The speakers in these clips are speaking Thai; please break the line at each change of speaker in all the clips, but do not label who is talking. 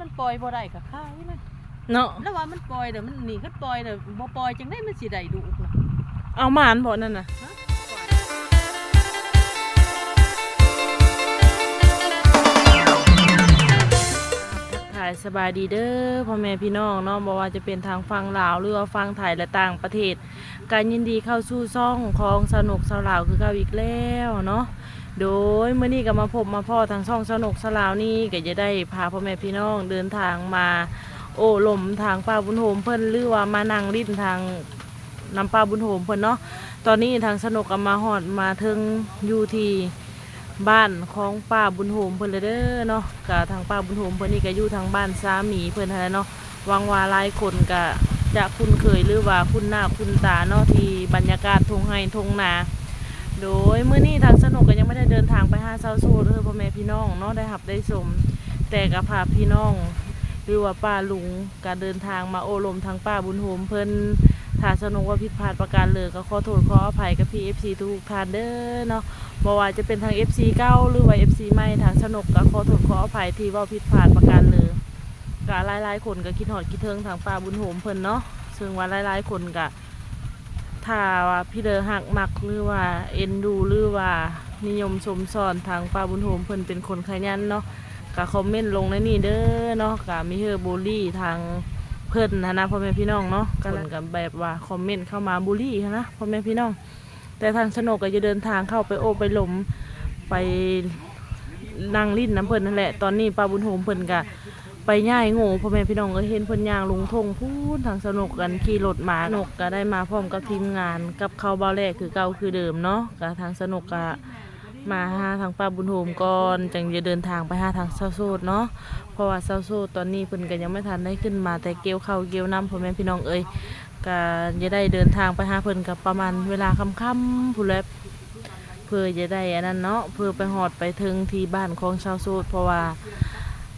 มันปล่อยบ่ได้ก็ขายมัน
เนาะ
แล้วว่ามันปล่อยเดี๋ยวมันหนีขึ้นปล่อยเดี๋ยวบ่ปล่อยจังได้มันสิได้ดุนะ
เอาหมานบ่นั่นน่ะ
ฮะ
ถ่ายสบายดีเด้อพ่อแม่พี่น้องเนาะบ่ว่าจะเป็นทางฟังลาวหรือว่าฟังไทยและต่างประเทศ การยินดีเข้าสู่ซ่องของสนุกสาวลาวคือเก่าอีกแล้วเนาะ โดยเมื่อนี้ก็มาพบมาพ่อทางช่องสนุกสลาวนี่ก็จะได้พาพ่อแม่พี่น้องเดินทางมา โอ้ลมทางป้าบุญโฮมเพิ่นหรือว่ามานั่งริ้นทางนำป้าบุญโฮมเพิ่นเนาะตอนนี้ทางสนุกก็มาฮอดมาถึงอยู่ที่บ้านของป้าบุญโฮมเพิ่นเลยเด้อเนาะก็ทางป้าบุญโฮมเพิ่นนี่ก็อยู่ทางบ้านสามีเพิ่นนั่นแหลเนาะวังวาลายคนก็จะคุ้นเคยหรือว่าคุ้นหน้าคุ้นตาเนาะที่บรรยากาศทงไห้ทงนา โดยเมื้อนี้ทางสนุกก็ยังไม่ได้เดินทางไปหาเซาโซเด้อพ่อแม่พี่น้องเนาะได้หับได้ชมแต่ก็พาพี่น้องหรือว่าป้าลุงการเดินทางมาโอลมทางป้าบุญโฮมเพิ่นถ้าสนุกว่าผิดพลาดประการเลยก็ขอโทษขออภัยกับพี่ FC ทุกท่านเด้อเนาะบ่ว่าจะเป็นทาง FC เก่าหรือว่า FC ใหม่ทางสนุกก็ขอโทษขออภัยที่ว่าผิดพลาดประการเลยก็หลายๆคนก็คิดฮอดคิดถึงทางป้าบุญโฮมเพิ่นเนาะซึ่งว่าหลายๆคนก็ ถ้าว่าพี่เดอหักมักหรือว่าเอ็นดูหรือว่านิยมชมสอนทางป้าบุญโฮมเพิ่นเป็นคนขยันเนาะก็คอมเมนต์ลงในนี่เด้อเนาะก็มีเฮอบูลลี่ทางเพิ่นนะนะพ่อแม่พี่น้องเนาะก็เลยกับแบบว่าคอมเมนต์เข้ามาบูลลี่นะพ่อแม่พี่น้อง แต่ทางสนุกก็จะเดินทางเข้าไปโอบไปหลมไปนั่งลิ้นน้ำเพิ่นนั่นแหละตอนนี้ป้าบุญโฮมเพิ่นก็ ไปย่ายโง่พ่อแม่พี่น้องก็เห็นพนย่างลงทงพูดทางสนุกกันขี่รถมาสนุกก็ได้มาพร้อมกับทีมงานกับเขาวเบาแรกคือเก่าคือเดิมเนาะก็ทางสนุกก็มาหาทางป้าบุญโฮมก่อนจังจะเดินทางไปหาทางเซาโซดเนาะเพราะว่าเซาโซดตอนนี้เพิ่นก็ยังไม่ทันได้ขึ้นมาแต่เกลียวเข้าเกลียวน้ำพ่อแม่พี่น้องเอ้ยก็จะได้เดินทางไปหาเพิ่นกับประมาณเวลาค่ำๆผู้แล้วเพื่อจะได้อันนั้นเนาะเพื่อไปหอดไปถึงที่บ้านของชาวโซดเพราะว่า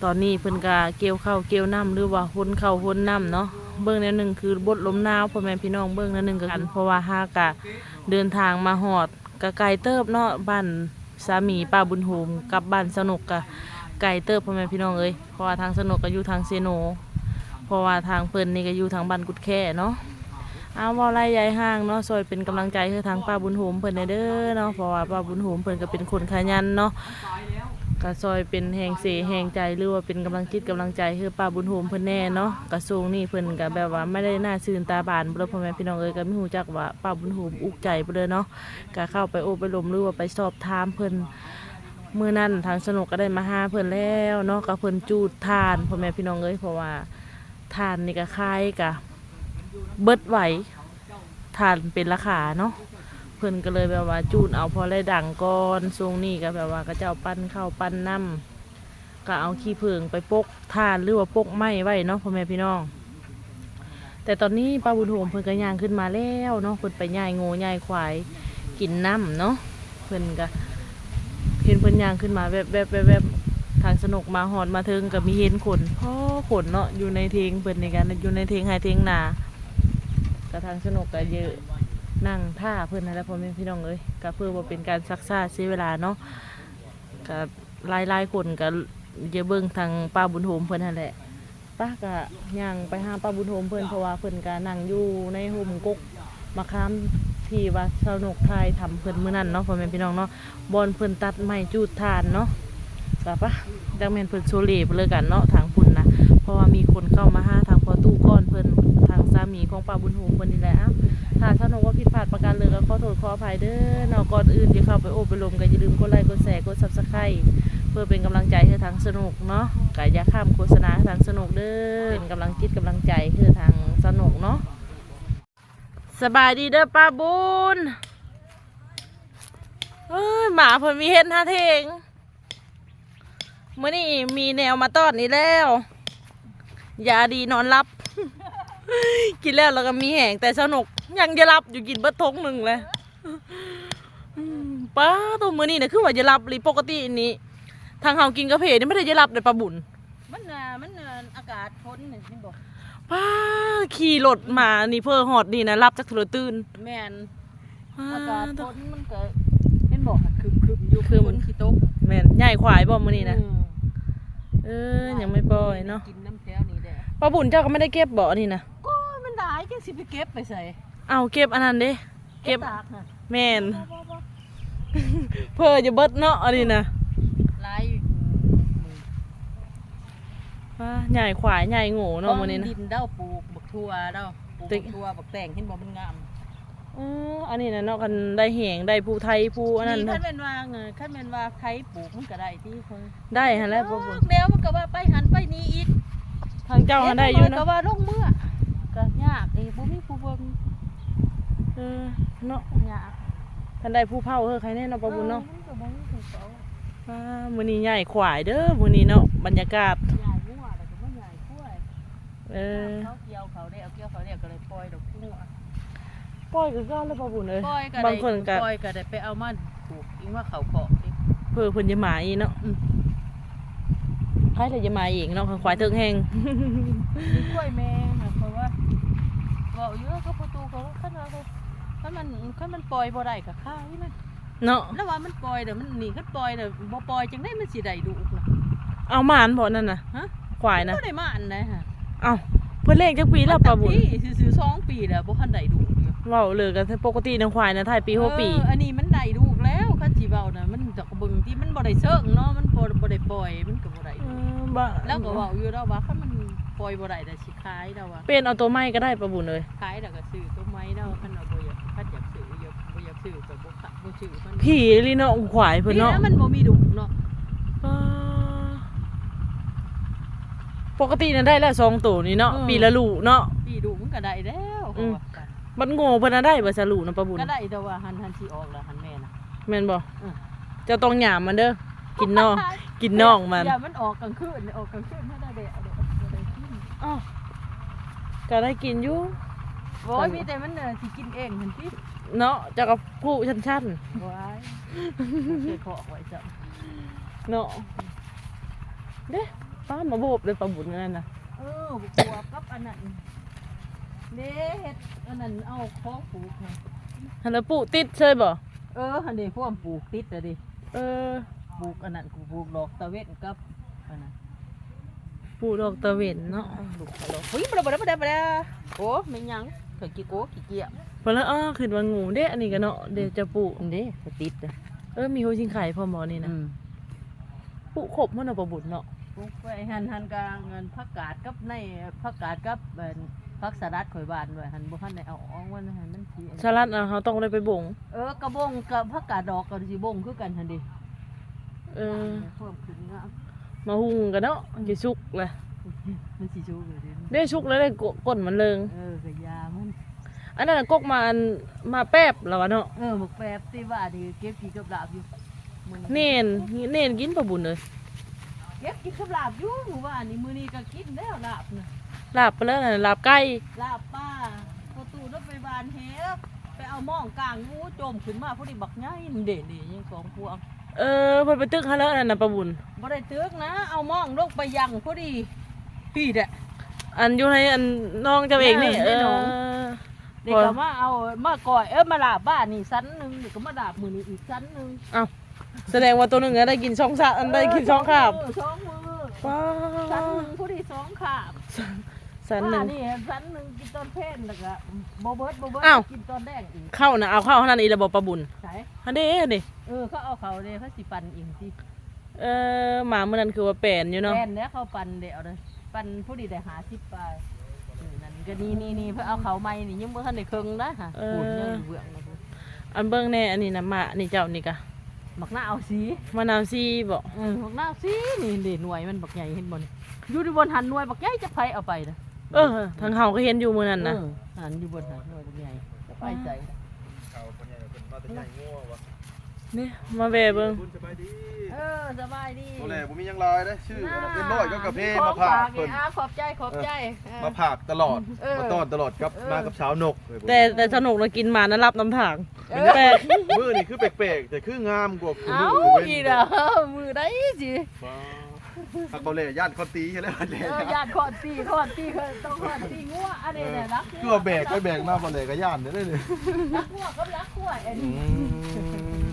ตอนนี้เพิ่นก็เกี่ยวเข้าวเกี่ยวน้ำหรือว่าหุนเข้าวหุนน้ำเนาะเบื้องแนวหนึ่งคือบทลมหนาวพ่อแม่พี่น้องเบื้องแนวหนึ่งก็กันเพราะว่าหากะเดินทางมาหอดกะไกลเติบเนาะบ้านสามีป้าบุญโฮมกลับบ้านสนุกกะไก่เติบพ่อแม่พี่น้องเอ้ยเพราะว่าทางสนุกก็อยู่ทางเซโน เพราะว่าทางเพิ่นนี่ก็อยู่ทางบ้านกุดแค่เนาะเอาว่าไรยายห้างเนาะซอยเป็นกำลังใจให้ทางป้าบุญโฮมเพิ่นเด้อเนาะเพราะว่าป้าบุญโฮมเพิ่นก็เป็นคนขยันเนาะ ก็ซอยเป็นแหงเสแหงใจหรือว่าเป็นกำลังจิตกำลังใจให้ป้าบุญโฮมเพิ่นแน่เนาะกระทรวงนี่เพิ่นก็แบบว่าไม่ได้น่าซื่นตาบานเบ่พ่อแม่พี่น้องเอ้ยก็ไม่รู้จักว่าป้าบุญโฮมอุกใจบ่เลยเนาะก็เข้าไปโอบไปลมหรือว่าไปสอบถามเพิ่น มื่อนั่นทางสนุกก็ได้มาหาเพิ่นแล้วเนาะก็เพิ่นจูดทานพ่อแม่พี่น้องเอ้ยเพราะว่าทานนี่ก็คล้ายกะเบิดไหวทานเป็นราคาเนาะ พิ่นก็เลยแบบว่าจูดเอาพอได้ดังก่อนทรงนี้ก็แบบว่าก็เจ้าปั้นข้าวปั้นน้ำก็เอาขี้ผึ้งไปปกทานหรือว่าปกไม้ไว้เนาะพ่อแม่พี่น้อง แต่ตอนนี้ป้าบุญโฮมเพิ่นก็ย่างขึ้นมาแล้วเนาะเพิ่นไปย่ายงูย่ายควายกินน้ำเนาะเพิ่นก็เห็นเพิ่นย่างขึ้นมาแบบแบบแบบแบบทางสนุกมาหอดมาถึงกับมีเห็นขนพ่อขนเนาะอยู่ในเทงเพิ่นในการอยู่ในเทงไฮเทงนาก็ทางสนุกก็เยอะ นั่งท่าเพิ่นนั่นแหละพ่อแม่พี่น้องเอ้ยก็เพื่อว่าเป็นการซักซ่าเสียเวลาเนาะก็หลายหลายคนก็เยอะเบิ่งทางป้าบุญโฮมเพิ่อนนั่นแหละป้าก็ย่างไปหาป้าบุญโฮมเพิ่อนเพราะว่าเพิ่อนก็นั่งอยู่ในห่มกกมะขามที่ว่าสนุกไทยทำเพิ่อนมื้อนั้นเนาะพ่อแม่พี่น้องเนาะบอนเพิ่อนตัดไม้จูดทานเนาะกะปะดังแมนเพิ่นโซเลไปเลยกันเนาะทางพุ่นนะเพราะว่ามีคนเข้ามาหาทางพอตู้ก้อนเพิ่นทางสามีของป้าบุญโฮมเพิ่นนี่แหละอ้าว ถ้าสนุกว่าผิดพลาดประการเลยก็ขอโทษขออภัยเด้อเนาะก่อนอื่นจะเข้าไปโอบไปลมก็อย่าลืมกดไลค์กดแชร์กด Subscribe เพื่อเป็นกำลังใจให้ทางสนุกเนาะก็อย่าข้ามโฆษณาทางสนุกเด้อเป็นกำลังจิตกำลังใจคือทางสนุกเนาะสบายดีเด้อป้าบุญเอ้ยหมาเพิ่นมีเห็ดท่าเทงเมื่อนี้มีแนวมาต้อนนี่แล้วยาดีนอนรับ กินแล้วแล้วก็มีแหงแต่สนุกยังจะรับอยู่กินเบิดทงหนึ่งเลยอืมป้าตัวมือนี่นะคือว่าจะรับหรือปกตินี้ ทางเฮากินกาแฟนี่ไม่ได้จะรับเลยป้าบุญ
มันน่ะมันน่ะอากาศทนนี่นี่บอก
ป้าขี่รถมานี่เพื่อหอดนี่นะรับจากโทรตื่น
แม่น
ป้
อากาศท
ตัวน
มันก็เห็นบอกมันคึมคึมๆอยู่
คึม
ฝนขี้ตก
แม่นใหญ่ควายบ่มื้อนี้นะ
อืม
เออยังไม่ปล่อยเนาะ
กินน้ำแถวนี้แหละ
ป้าบุญเจ้าก็ไม่ได้เก็บบ่นี่นะ
สิไปเก็บไปใส่
เอาเก็บอันนั้นเด้เก็บ
ตากน่ะ
แม่นเพื่อจะเบิดเนาะอันนี้นะ
หลาย
ว่าใหญ่ขวายใหญ่โง่เนาะมื้อนี้นะ
ดินเด้าปลูกบักทั่วเด้าปลูก
ติ๊
บั
ก
กทั่วบักแตงเห็นบ่มันงาม
อ๋ออันนี้นะเนาะกันได้แหงได้ผู้ไทยผู้อันนั้น
นี่
เนาะ
คันแม่นว่าเงคันแม่นว่าใครปลูกมันก็ได้ที่เพิ่น
ได้หั่นแหล้วป้าบุญ
แล้วมันก็ว่าไปหันไปนี่อีก
ทางเจ้าหันได้อยู่
ก็
เนาะ
ว่าลงเมื่อ ก็ยากเอ้บ่มีผู้เบิ่ง
เออเนาะ
ยาก
คันได้ผู้เผาเฮ้อใครแน่เนาะป้าบุญเนาะ
ออมันก็บ่มีผู้เฝ้า
อ่ามื้อนี้ใหญ่ขวายเด้อมื้อนี้เนาะบรรยากาศ
ใหญ่งัวแล้วก็บ่ใหญ่กล้วย
เออ
เขาเกี่ยวเขาได้เอาเกี่ยวเขาได้ก็เลยปล่อยดอกงัว
ปล่อยคือเก็แล้วป้าบุญเอ้ย
ปล่อยก็
บา
ได้
งคนก็
ปล่อยก็ได้ไปเอามาปลูกอิงว่าเขาเกาะอีก
เพื่อเพิ่นจะมาอีกเนาะ
อืม
ใครเลยจะมาอีกเนาะควายเทิงแห้ง
มีกล้วยแมงอะเพราะว่าเว้าอยู่ก็ประตูเขาคันว่าเขาคันมันคันมันปล่อยบ่ได้ก็ฆ่าอีมัน
เนาะ
แล้วว่ามันปล่อยเดี๋ยวมันหนีคันปล่อยเดี๋ยวบ่ปล่อยจังได้มันสิได้ดุนะ
เอาหมานบ่นั่นน่ะ
ฮะ
ควายนะ
บ่ได้มาอันใดฮะ
เอาเพิ่นเลขจักปีแล้วป้าบุญ
ปีซื้อๆสองปีแล้วบ่ทันได้ดุอยู่
เว้าเลยกันปกตินางควายนะถ่ายปีหัวปี
เอออันนี้มันได้ลูกแล้วคันสิเว้าน่ะมันดอกเบิ่งที่มันบ่ได้เชิงเนาะมันบ่บ่ได้ปล่อยมันก็บ่ได้
เออบ่
แล้วก็เว้าอยู่แล้วว่าคันมัน ปล่อยบ่ได้แต่สิขายแล้วว่า
เป็นเอาตัวไม้ก็ได้ป้าบุญเลย
ขายแล้วก็ซื้อต้นไม้แล้วคันเอาบ่อยากคันอยากซื้ออยากบ่อยากซื้อก็บ่ขายบ่ซื้อมัน
ผีลีเนาะควายเพิ่น
นี่
เนาะ
นะมันบ่มีดุเนาะ
เออปกติน่ะได้แล้วสองตัวนี่เนาะปีละลูกเนาะ
ปีดุมันก็ได้แล้ว
อืม
เขาว่า
มันโง่เพิ่นน่ะได้บ่สลูกนะป้าบุญ
ก็ได้แต่ว่าหันหันสิออกแล้วหันแม่น่ะ
แม่นบ่
อืม
เจะต้องหยามมันเด้อกินน่องกินน่องมัน
อย่ามันออกกลางคืนออกกลางคืนไม่ได้เดะเอาเดะบ่ได้กิน
อ้าวก็ได้กินอยู่
โอ้ยมีแต่มันเน่ะสิกินเองเห็นติ
เนาะเจะกับผู้ชั้น
ว้ายเคยขอไว้จ้ะ
ๆเนาะเด้ป้ามาโบบเลยปลาบุญนั่นน่ะ
เออบุกบวกกับอันนั้นเด้เฮ็ดอันนั้นเอาของปลูกน่ะ
ฮันแล้วปู่ติดเชยบ่
เออหันเด้พวกปลูกติดอะดิ
เออ
ปลูกอันนั้นกูปลูกดอกตะเวนกับอันนั้น
ปู่ดอกตะเวนเนาะ
ลูกตะลอกเฮ้ยบ่ได้บ่ได้บ่ได้บ่ได้โอ้ไม่หยังเคยกี่โกกี่เกีย
เพิ่นแล้วอ้อขึ้นว่างูเด้อันนี้ก็เนาะเดี๋ยวจะปู่
อันเด้ก็ติดอะ
เออมีโฮชิงไข่พร้อมบ่นี่นะ
อืม
ปู่ครบมันเนาะปลาบุญเนาะ
ปลูกไปหันหันกลางเงินผักกาดกับในผักกาดกับเอิ่นผักสลัดข่อยบานด้วยหันบ่ทันได้เอาออกมันหันมันสิอัน
สลัดน่ะเขาต้องได้ไปบ่ง
เออกระบงกับผักกาดดอกก็สิบ่งคือกันหั่นดิ
เออ
เพิ่มขึ้นงาม
มาหุงกันเนาะสิสุกเลย
มันสิชูอยู่ดิ
ได้สุกแล้วได้กก้นมันเลิง
เออก็ยามัน
อันนั้นนะกกมาอันมาแป๊บแล้ววะเนาะ
เออบักแป๊บสิว่าดิเก็บกี่กับลาบอยู่มื้อ
เน่นเน่นกินปลาบุญเลย
เก็บกี่กับลาบอยู่มื้อวานนี้มื้อนี้ก็กินแล้วลาบน่ะ
ลาบไปแล้วนะลาบไก่
ลาบป้าประตูรถไปบานเฮแล้วไปเอาหม้องกลางงูจมขึ้นมาพอดีบักใหญ่นี่เด่นนี่ยังสองพวง
เออเพิ่นไปตึกหาแล้วนั่นน่ะปลาบุญ
บ่ได้ตึกนะ เอาหม้องลงไปยังพอดีพี่แหละ
อันอยู่ในอันน้องเจ้าเองนี่
เอ
เอ
อในหน
อ
องเด็กก็มาเอามาก่อยเออมาลาบบ้านนี่ชั้นหนึงเด็กก็มาลาบมือนี่อีกชั้นหนึง
เอ้าแสดงว่าตัวหนึงอะได้กินช่องซะอันได้กินช่องคาบ
เออสองมือ
ว้า
ชั้นหนึงผู้ที่สองขาบ
สันหนึ่ง
ว่านี่ชั้นหนึงกินตอนเพลนแล้วก็บ่เบิดบ่เบิด
อ้าว
กินตอนแดงอีก
เข้านะเอาเข้าเท่านั้นอีระบบปลาบุญ
ใช่
อันนี้อันนี้
เออเขาเอาเขาเด้เขาสิปั่นอีกสิ
เออหมาเมื่อนั้นคือว่าแปลนอยู่เนาะ
แม่นแล้วเขาปั่นเดี๋ยวเลยปั่นผู้ดีได้หาสิบปลายนี่นั่นก็นี่นี่นี่เพื่อเอาเขาใหม่นี่ยังบ่ทันได้ครึ่งนะฮะพูดยังอยู่เบื้องนะพูด
อันเบิ่งแน่อันนี้นะหมานี่เจ้านี่กะ
บักหน้าเอาสี
มะนาวซีบ่
เออบักหน้าสีนี่เด่หน่วยมันบักใหญ่เห็นบ่นี่อยู่ที่บนหันหน่วยบักใหญ่จะไผเอาไปนะ
เออทางเฮาก็เห็นอยู่มื้อนั้นนะ
เออหันอยู่บนหันหน่วยบักใหญ่จะไปใจ
นี่มาแวะเบิ่ง
คุณสบายดี
เออสบายดี
โอ้แหละผมมีหยังลายนะชื่อเอ็นน้อยก็กาแฟมาผาก
เพิ่
เพิ่
น
น
อ่าขอบใจขอบใจเออ
มาผากตลอด
เออ
มาต้อนตลอดครับ
เออ
มากับสาวนก
แต่แต่สนุกนะกินหมานะรับน้ำทาง
เออ
แปลก
มือนี่คือแปลกๆแต่คืองามกว่าคุณ
เอ้า
มือ
อีเด้อมือได้สิ
ว้าว ถ้าเขาเลยย่านเขาตีใช่แล้วแหละ
เออญาติขอดตีขอดตีเคยต้องขอดตีงัวอันนี้แหละรัก
คือว่าแบกไปแบกมาบ่เลยก็ย่านเด้อเลย
รักงัวกับรักงัวอัน
อื
นี้
ม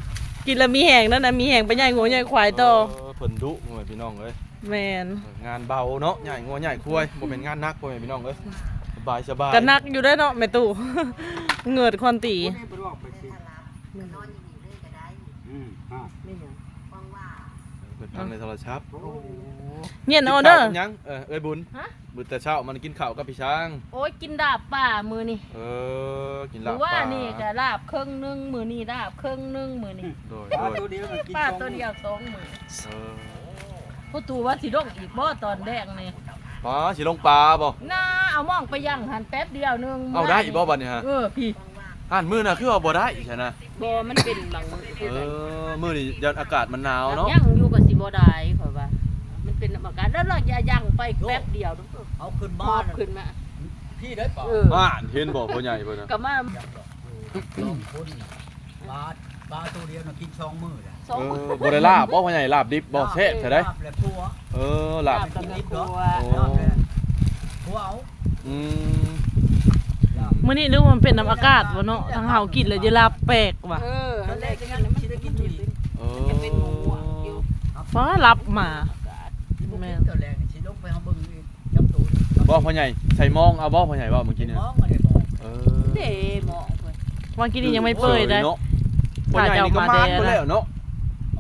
กินแล้วมีแหงนั่นนะมีแหงไปใหญ่หัวใหญ่ควายต่อ
เเพิ่นดุเหมือนพี่น้องเอ้ย
แม่น
งานเบาเนาะใหญ่งัวใหญ่คุ้ยบ่เป็นงานหนักพ่อแม่พี่น้องเอ้ยสบายสบาย
ก็นักอยู่ได้อเนาะแม่ตู่ เหงิดควันตี
อืมอ่า
ไม่หยัง
เปิดฟังในโทรศัพท์
โอ้โห
เงียนเอาเด้อ
กินข้าวกันยังเออเอ้ยบุญ
ฮะ
บุญแต่เช้ามันกินข้าวกับพี่ช้าง
โอ้ยกินดาบป่ามือนี่
เออกิน
ห
ลา
รื
บ
อว่า
ปลา
นี่ก็ลาบครึ่งหนึงมือนี่ลาบครึ่งหนึงมือนี่
โดย
ปลา
โด
ตัวยเดียวมันกิน
ป้า
สอง
ตัวเดียวสองมือ
เออ
ผู้ตู่ว่าสิลงอีกบ่ตอนแดงนี่
ปลาสิลงปลาบ่
น่าเอามองไปย่างหันแป๊บเดียวหนึง
เอาได้อีกบ่บัดนี้ฮะ
เออพี่
อ่านมื้อน่ะคือว่าบ่ได้ใช่นะ
บ่มันเป็นบางมือ
เออมื้อนี้ยันอากาศมันหนาวเนาะ
ย่างอยู่กั บสิบ่ได้ข่อยว่า มันเป็นอาการแล้วเราอย่าย่างไปแป๊บเดียวเด้อ
เอาขึ้น
ม
บ้า
อนบขึ้นมา
พี่ได้ป่ะ
เออ
อ่านเห็นบ่พ่อใหญ่เพิ่นน่ะ
ก็มา
สองคนปลาปลาตัวเดียวน่ะกินสองมื้อแหละ
สอง
เอ
มือ
อบ่ได้ลาบบ่พ่อใหญ่ลาบดิบบ่แซ่บใช่ได้
ลาบและพัว
เออลาบ
ลาบกับแม่ครัว
โอ้
ลาบและพัวเอา
อืม
ลาบ
มื้อนี้นึกว่ามันเป็นน้ำอากาศบ่เนาะทางเฮากินแล้วจะลาบแปลกว่ะ
เออ
ตอนแรกก็ยังสิได้กินอยู่ดี
เออ
จะเป็นหมูอะอยู่
ฟ้ารับมา
อากาศ
แม่
แม่ ตัวแรกนี่สิลงไปหาเบิ่งอีกจับตัวนี่
บ่พ่อใหญ่ใส่มองเอาบ่พ่อใหญ่บ่เมื่อกี้เนี่ย
มองมาได้บ่
เออ
เด้หมองเพิ่น
วันกี้นี่ยังไม่เปิดได้
เนาะพ่อใหญ่นี่ก็
ถ้า
มา
จะเอามา
ไป
แดด
แล้วเนาะ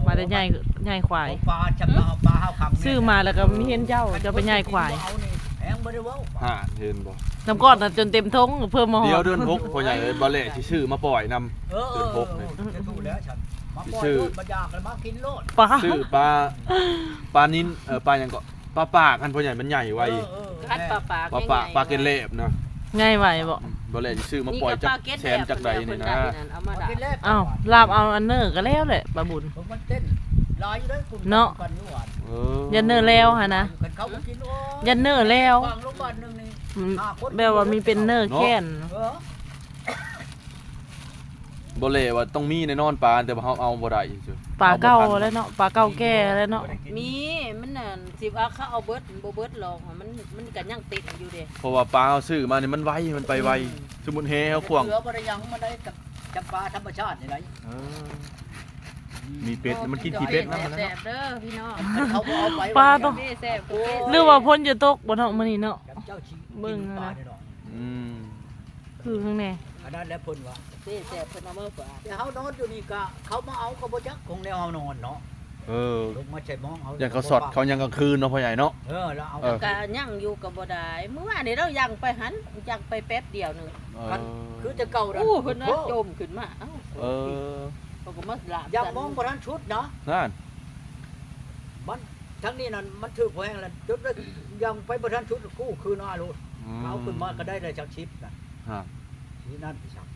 มาแต่ใหญ่ใหญ่ควาย
เอาปลาจับมาเอาปลาเฮาคัง
ซื้อมาแล้วก็มีเห็นเจ้าจะไปใหญ่ควาย
เอานี่แพงบ่ได้เว้า
หาเห็นบ่
น้ำก้อนน่ะจนเต็มท้องเพิ่มมาหอ
เดี๋ยวเดือนหกพ่อใหญ่เอ้ยบ่แลสิซื้อมาปล่อยนำ
เออเออเออจะถูกแล้วฉันมาปล่อย
ชื่อ
โลดมาอยากแล้วมากินโลด
ปลา
ซื้อปลาปลานินเออปลาหยังก็ปลาปากอันพ่อใหญ่มันใหญ่ไว
เออเออ
คัดปลาปาก
ปลาปากปลาเกล็ดนะ
ง่ายไหวบ่
บ่แลสิซื้อมาปล่อยจากแสนจากใดนี่นะ
เอามา
มา
ด่า
กินแล้ว
อ้าวลาบเอาอันเนอร์ก็แล้วแหละปลาบุญ
ผมมันเต้นลายอยู่ด้วยคุณ
เนาะ
กันอยู่หวาน
เออ
ยันเนอร์แล้วฮะนะ
กันเขาก็กินโอ้
ยันเนอร์แล้ว
วางโรงพยาบาลหนึงนี่
อืมแบบว่ามีเป็นเนอร์แค้น
เออ
บ่แลว่าต้องมีแน่นอนปลาแต่ว่าเฮาเอาบ่ได้ซื่อ
ปลาเก่าแล้วเนาะปลาเก่าแก่แล้วเนาะ
มีมันน่ะสิว่าเขาเอาเบิดบ่เบิดหรอกมันมันก็ยังติดอยู่เด้
เพราะว่าปลาเฮาซื้อมานี่มันไวมันไปไวสมมุติเฮเฮาขวาง
เหลือบ่ได้ยังมาได้กับจับปลาธรรมชาตินี่ได
เออมีเป็ดมันกินขี้เป็ดนำมัน
แซ่
นะ
บๆเด้อพี่น้อง
เขาบ่เอาไป
ปลาต้อง
นี่แซ่บกู
หรือว่าพ้นจะตกบ่เนาะมื้อนี้เนาะ
จับเจ้าชี
เบิ่ง
กินปลา
นะ
ได้ดอก
อืม
คือข้างใน
อันนั้นแหล้วเพิ่นว่า
นี่แซ่บเพิ่นเอามาฝาก
แต่เฮานอนอยู่นี่ก็เขามาเอาก็บ่จักคงแนวเฮานอนเนาะ
เออ
ลงมาใช้มองเฮา
อย่างเขาสอดเขายังกลางคืนเนาะพ่อใหญ่เนาะ
เออแล้วเอา
เออ
ก็ยังอยู่กับบ่ได้เมื่อวานนี้เรายังไปหันยังไปแป๊บเดียวหนึง
เออ
คือจะเก่าดัน
อู้เพิ่นน่ะจมขึ้นมาเอ้า
เออ
เขาก็มาลาบ
อยากมองบ่ทันชุดนะ
นั่น
มันทั้งนี้นั่นมันถือแพงแล้วจุดแล้วยังไปบ่ทันชุดกู้คืนหน้าโลดเอาขึ้นมาก็ได้เลยจากชิปน่ะ
ฮะ
นี่นั่นพี่ชัก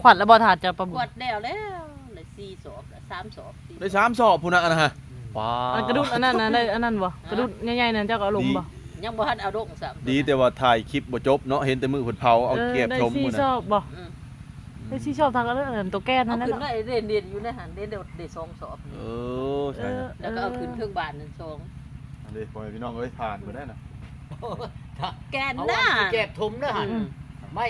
ขวัญแล้วบ่ถาดจะปลาบุ
ก
ญ
วดแล้วแล้วได้4ศอกแล้ว3ศอกสี่
ได้สามสอบพุ่นน่ะนะฮะว้า
อันกระดุดอันนั้นน่ะได้อันนั้นบ่กระดุดใหญ่ๆนั่นเจ้าก็เอาลงบ่
ยังบ่ทันเอาลงซ้ํ
ดีแต่ว่าถ่ายคลิปบ่จบเนาะเห็นแต่มือเพิ่นเผาเอาเก็บ
ได้
ชม
ซี่
พุ่น
ช
น่ะ
อบบ่
อืม
ได้ซี่ชอบทางก็เรื่องตัวแก้น
เอา
นั่น
ขึ้น
แหละ
ได้เรียนเรียนอยู่ในหันเรียนเดี๋ยวได้สองสอบ
เออ
เอ
ใช่
อ
แล้วก็เอาขึ้นเครื่องบานนั่นสอง
อันนี้พ่อแม่พี่น้องเอ้ยผ่านบ่ได้น่ะ
แกน
เอา
หน้า
ว่าสิแก็บถมนะหั่น
อืม
ไม่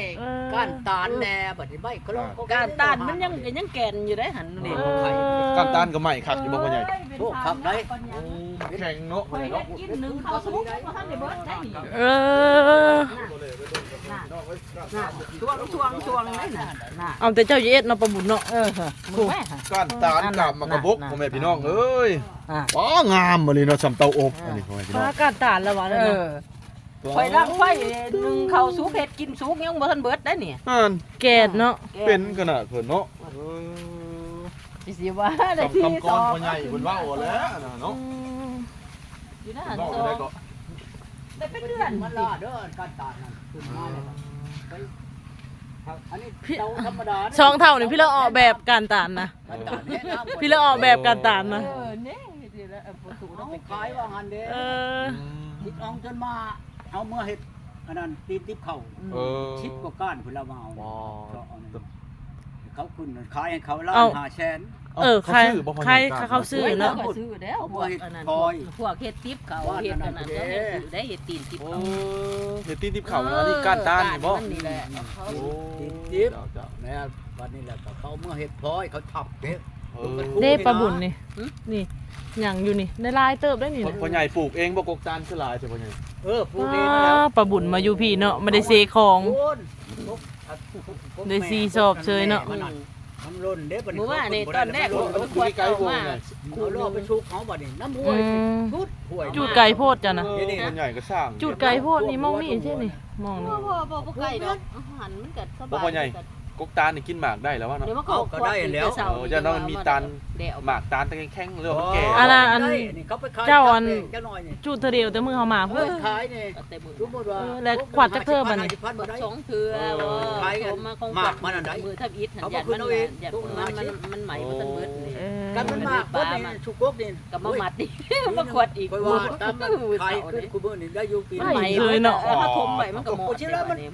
ก้านตาลแน่บัดนี้ไม่ก็ลอง
การต้านมันยังยังแกนอยู่ได้หันนี่
เออ
กันตานก็ไม่คักอยู่บ่พ่อใหญ่
โอ้ขับได้
แข็งเนาะ
คอยได้กินหนึ่งข้าวสุกมาทันได้เบิดได้นี่
เออ
ช่วงช่วงช่วงได้น่ะน่ะ
เอาแต่เจ้าเย็ดเนาะปลาบุญเนาะ
เออมึงแม่
กันตานกลับมากระบกพ่อแม่พี่น้องเอ้ย
อ๋
องามมาเลยเนาะสำเตาอบอันนี้พ่อแม่พี่น้อ
ลางกาดตานแล้ววะ
เอ
เนี่ย
อ คอยล้างไฟหนึ่งข้าวสุกเฮ็ดกินสุกยังบ่ทันเบิดได้นี่
อ่าน
แกดเนาะ
เป็นขนาดเพิ่นเนาะเออ
สิว่าได้ที่
คำก
ส
ร
อง
พ่อใหญ่เพิ่นเว้าแล้วนะเนาะ
อยู่นะหัน
เว้า
สอ
ได้
ง
ก็
ได้เป็นเดือน
มั
มันน
ล่า
ล่ะ
เด้อก้านตาลนั่นขึ้นมาเลยครับไปครับอันนี้เตาธรรมดา
สองเท่านี่พี่เราออกแบบการตานนะ
ก้านตาลแนะนำ
พี่เราออกแบบการตาน
เอ
นะ
อนี่เดี๋ยวแล้วประตู
เอา
ต้องไป
ขายว่างันเด้
เออ
ติดอองจนมา เอาเมื่อเฮ็ดอันนั้นตีนติบเข่า
เออ
ชิดกว่าก้านเพิ่นละมาเอา
ว้า
เขา
ว
เอาเนี่ยเขาขึ้นขายให้เขาล้า
เอา
นหาแสน
เออใคร
ซื้บ่พ่อ
ใคร
ญ่กล้
เขาซื้อ
เฮ้ย
เนาะ
เขาก็ซื้อแล้วพวกอันนั้นพวกพวกเฮ็ดติ๊บเขาเฮ็ดอันนั้นก็เฮ็ดซื้อได้เฮ็ดตีนติ๊บ
โอ้
เขา
เฮ็ดตีนติบเข่าอันนี้ก้านตานนี่บ่
มันนี่แหละเขา
โอ้
ตีนติบ
เจ้าเจ้า
แม่วันนี้แหละก็เขาเมื่อเฮ็ดพลอยเขาทับเด้
เออ
เด้ปลาบุญนี่นี่ หยังอยู่นี่ในลายเติบได้นี่
พ่อ
นะ
พ่อใหญ่ปลูกเองบ่กกตาลคือหลายใช่พ่อใหญ่
เออปลูกเอง
อ้า
แล้ว
ปลาบุญมาอยู่พี่เนาะไม่ได้เซของ
โอนพวกอะพวก
ได้สี่ศพเชยเนาะ
มันมันล่นเด้บัด
เมื่อวานนี่
เขา
ตอนแรก
บ่
ผม
ได้
ก็ขวดเอามา
เอาล่อไปชุกเขาบัดนี้น้ำห้วย
อืม
ชุดห้วย
จูดไก่โพดจ้ะนะ
เออพ่อใหญ่ก็สร้าง
จูดไก่โพดนี่มองนี่ใช่นี่มอง
พ่
นี่
อพ่อพ่อบ่ไก่ดอกอาหารมันก็ส
บ่
บาย
พ่อใหญ่ก กตาลนี่กินหมากได้แล้วว่าเนาะ
เดี๋ยวมันก็ขวดอีกแต่เช้า
เออจะต้องมีตัน
เดี๋ยว
หมากตาลตะแข็งๆเรื่องมันแก่
อันน่ะอัน
ได้เขาไปขย
เจ้าอัน
เจ้าหน่อยนี่
จูดเธอเดียวแต่มือเขามา
เอ
เพื่อ
อขายนี่
เอาแต่มือ
รู้หมดว่า
เออแล้วขวัดจักเทอบัดนี้
พันบ่ได้
สองเทื่อบ่
ขายกัน
ผมมาคง
หมากมันอันใด
มือทับอิฐหัน
เขา
ยั
บอก
นมัน
เอาเอง
ยันมันมันมันไหมมันตันเบิดนี่
เออ
กันมันมากคนนี่ชุกกกนี่
ก็มามัดดิมาขวดอีก
คอยว่าตามมันขายขึ้นกูเบิ่นี่ได้อยู่ปี
มันไหม
เคยเนาะ
ถ้าทมไปมันก็หมด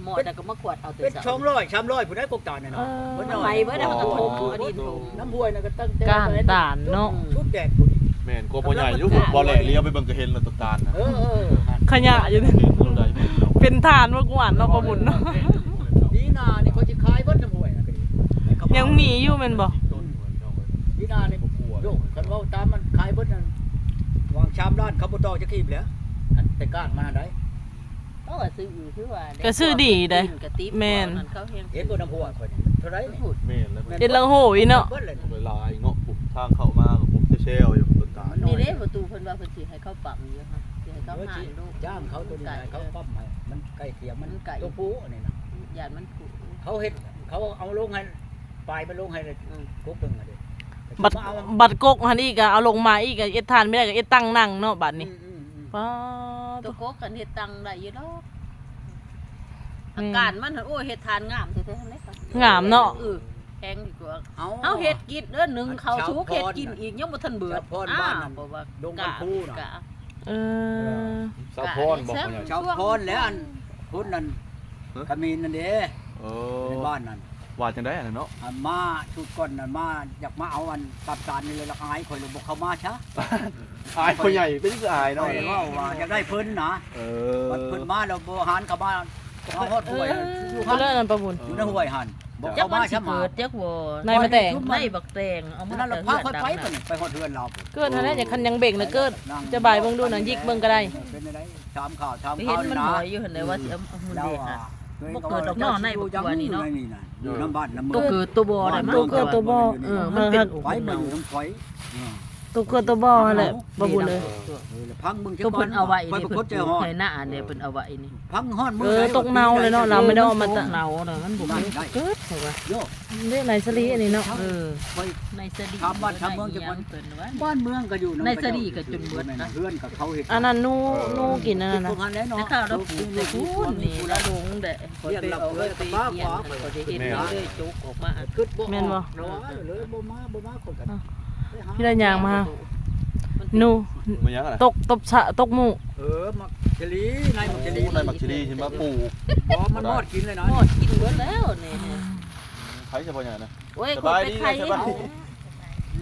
หมดแต่ก็มาขวดเอาแต่
เป็น
เช้า
ช่องร้อยชามร้อยผู้ได้กกตาเนี่ย
เอ
เนาะ
อ
มันไหมเบิดแล้วมันก็ทมอดีตทม
น้ำห้วยน่ะก็ตั้งแต่
ก้านด่านเนาะ
ชุดแดดพุ่น
แม่นกลัวพ่อใหญ่อยู่บ่แหล่เลี้ยวไปเบิ่งก็เห็นแล้วตกตาลนะ
เออเออ
ขยะอยู่นี่
เห็นบ่ได้แม่นเนาะ
เป็นฐานมากกว่าเนาะปลาบุญเนาะ
ดีนานี่เขาจะขายเบิดน้ำห้วยน่ะก็ดีให้เขา
ยังมีอยู่แม่นบ่
ดีนานี่ โยกคันว่าตามมันขายเบิดนั่นวางชามด้านเขาบ่ตอกจะคีบแล้วอันแต่ก้านมาได้
ก็ว่าซื้ออยู่คือว่า
ก็ซื้อดีเด้
กระติบ
แม่น
เขาเฮง
เห็นบ่น้ำห้วยคนเท่าไหร่นี่
พูด
แม่นแล้ว
เอ็ดลังโหยเนาะ
เบิดเลย
เวลาเนาะปุ๊บทางเข้ามาก็ปุ๊บจะเชลอยู่ต้นตาล
นี่เด้ประตูเพิ่นว่าเพิ่นสิให้เขาปรับอยู่ค่ะสิให้เขา
เออ
หา
สิ
ลูก
จ้างเขาตัวนี้ให้เขาปั๊มให้มันใกล้เคียงมัน
มันไก่
ตัวผู้นี่นะ
ยานมันผูก
เขาเฮ็ดเขาเอาลงให้ปลายมันลงให้เลย
อืม
กุ๊กหนึงอะเด้
บัด
มาเอา
บัดกกหันอีกอะเอาลงมาอีกอะเอ็ดทานไม่ได้ก็เอ็ดตั้งนั่งเนาะบัดนี้
อืมอืมอืม
ป้า
ตัวโกกันเฮ็ดตังได้อยู่ดอก
อื
อามกาศมันโอ้เฮ็ดทานงามแท้ๆเลยค่ะ
งามเนาะ
เออแพงดีกว่า
เอา
เฮาเฮ็ดกินเด้อหนึ่งเขาสุกเฮ็ดกินอีกยังบ่ทันเบิด
ชาวพรบ้านนั่น
อ้วบ่ว่า
ดงกันคู่น่ะ
กะ
เออ
สาวพรบอกพ่อใหญ่
ชาวพรแล้วอันพุ่นนั่น
ฮะ
ขมิ้นนั่นเด้
เอ
ใน
อ
บ้านนั่น
ว่าจังได๋อะเนาะ
อันมาชุดก่อนนั่นมาอยากมาเอาอันตับจานนี่เลยละอายข่อยเลยบอกเขามาชะ
อายพ่อใหญ่เป็นสิอาย
ข่
เนาะ
อยว่าว่าอยากได้เพิ่นนะ
เอ
บัดเพิ่นมาแล้วบ่หารเข้ามาเอาฮอดห้วยอยู่
เขาเลิกนั่นปลาบุญ
อยู่ในห้วยหันบอก
จัก
เขา
มั
มาน
สิ
ชะมา
เกิดจักบ่
นายมาแต่ง
ในบักแตงเอามา
นั่น
แต่
เรา
เฮื
พา
อน
ค่อย
ดัง
ไป
น่ะ
ไปไปฮอดเฮือนเรา
เกิดทันได้อย่าคันยังเบรกนะเกิดจะบ่ายเบิ่งดูหนังยิกเบิ่งก็ได้
เป็นอะไรชามข้าวชาม
ไป
ข้า
เห็
วน
มัน
นะ
หอยอยู่หั่นเลยว่าสิเอาเอาหุ่น
เรา
เด็ก
อะ
ค่ะ บ่เกิดดอกเนาะในบักตัวนี่เนาะ
อยู่น้ำบ้านน้ำเมื
ตัว
อง
เกิดตัวบ่ได้มั้ง
ตัวเกิดตัวบ่
เออมันเป็น
ไฟมันอยู่น้ำไฟ
ตัวเกิดตัวบ่อแหละปลาบุญเลย
พังมึง
ตัวเพิ่นเอาไว้
ไป
นี่
ประค
เพิ่
ต
น
เจ
ป
อ
ลู
ห
ก
อด
ให้หน้าเนี่ยเพิ่นเอาไว้นี่
พังหอดมื
เออตกเนาเลยเนาะ เราไม่ได้เอามาตะ
เนาเนาะมันบ่มีเกิดเหรอวะ
โยก
เรียกไหนสลีอันนี้เนาะ
เออ
ไป
ในสดี
ทำบ้านทำเมืองจะ
มั
มัน
เพิ่นว่า
บ้านเมืองก็อยู่
ในสดีก็จนเบิดนะ
เพื่อนกับเขาเห็น
อันนั้นนูนูกินอันนั้น
พว
นะ
กนั้นแน่เนาะ
แต่ข้าวเราปลูกในทุนนี่ละลงเด้คนไปเอาไว้ไปเลี้ยงก็ได้เห็นเลยจุกออกมา
ขึ้นบ่
แม่นบ่
เนาะเลยบ่มาบ่มาคนกัน
พี่ได้ยางมา นู
มันยังอะ
ตกตบฉะตกหมู
เออมักชะลีนายมักชะลี
ในมักชิลีใช่ไหมปลูก
บ่มันมอดกินเลยนะ
หมดกินเบิดแล้วนี่
ใครจะพ่อใหญ่นะ
โอ้ย
ส
คน
บาย
ไป
ดี
ไข่
สบายดี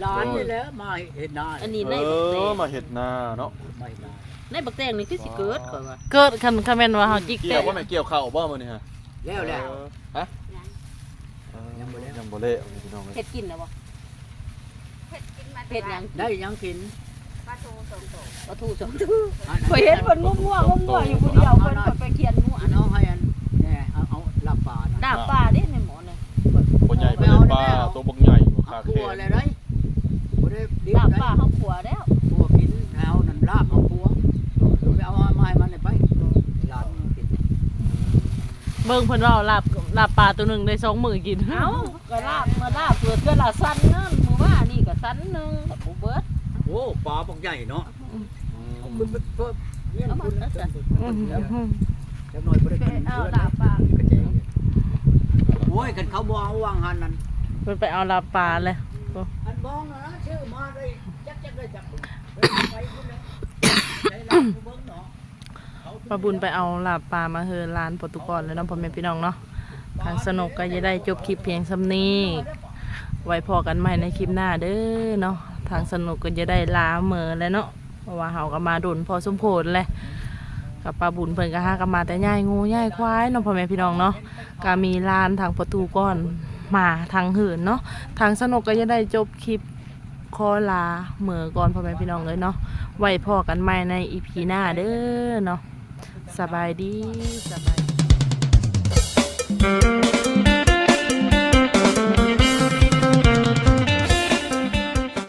ร้านนี่แหละมาเห็นหน้า
อันนี้
เอ
ในบักแต
อ งมาเห็ดนาเนาะ
ไม่นา
ในบักแตงนี่คือสิเกิดก่อนว่า
เกิดคันคันแม่นว่าเฮาจิก
เกี่
แตะ
ยวว่าแม่เกี่ยวข้าวบ่มื้อนี้ฮะ
แล้วแล้ว
เออฮะเออยังบ่เละ ยังบ่เละพี่น้องเอ้ย
เฮ็ดกินแล้วบ่ เฮ็ดหยัง
ได้ยังกิน
ปลาทูสองตัวเคยเห็นเพิ่นง่วงๆง่วงๆอยู่ผู้เดียวเพิ่นไปเขียนงูอัน
เอาให้อันแน่เอาเอาลาบปลานะ
ดาบป่าเด้ในหมอน่ะ
พ่อใหญ่เป็นปลาตัวบักใหญ่กว่าคา
ครั
เคว
อะไรได้บ่ได้ดิบ
ดาบ
ได้
ป่าเฮาขัวแล้ว
ครัวกินเอานั่นลาบเอาครัวไปเอาไม้มันไปลาบกิน
เบิ่งเพิ่นว่าลาบลาบปลาตัวหนึงได้2มื้อกิน
เอ้าก็ลาบมาลาบเกิดเทื่อละสั้นนั่นมื้อว่านี่ก็ สั้นหนึงก็บ่เบิด
โอ้ปลาบักใหญ่เนาะเอาขึ้นไปเพิ่มเลี้ยงคุณนะแล้วจักหน่อยบ่ได้กิน
เอาดาบป่า
โอ้ยกันเขาบ่เอาวางหันนั่น
เพิ่นไปเอาลาบปลาเลย
อันบ้องนะชื่อมาได้จักจักได้จักไปพุ่นเลยใช้ลาบเบิ่งเนาะ
ปลาบุญไปเอาลาบปลามาเฮือร้านโปรตุกอนแล้วเนาะพ่อแม่พี่น้องเนาะทางสนุกก็จะได้จบคลิปเพียงสำนี้ ไว้พอกันใหม่ในคลิปหน้าเด้อเนาะทางสนุกก็จะได้ลาเหมือแล้วเนาะเพราะว่าเฮาก็มาดุนพอสมโพธเลยกับปลาบุญเพิ่นก็หากันมาแต่ย่ายงูย่ายควายเนาะพ่อแม่พี่น้องเนาะก็มีลานทางประตูก้อนมาทางหื่นเนาะทางสนุกก็จะได้จบคลิปขอลาเหมือก่อนพ่อแม่พี่น้องเลยเนาะไว้พอกันใหม่ในอีพีหน้าเด้อเนาะสบายดีสบายดี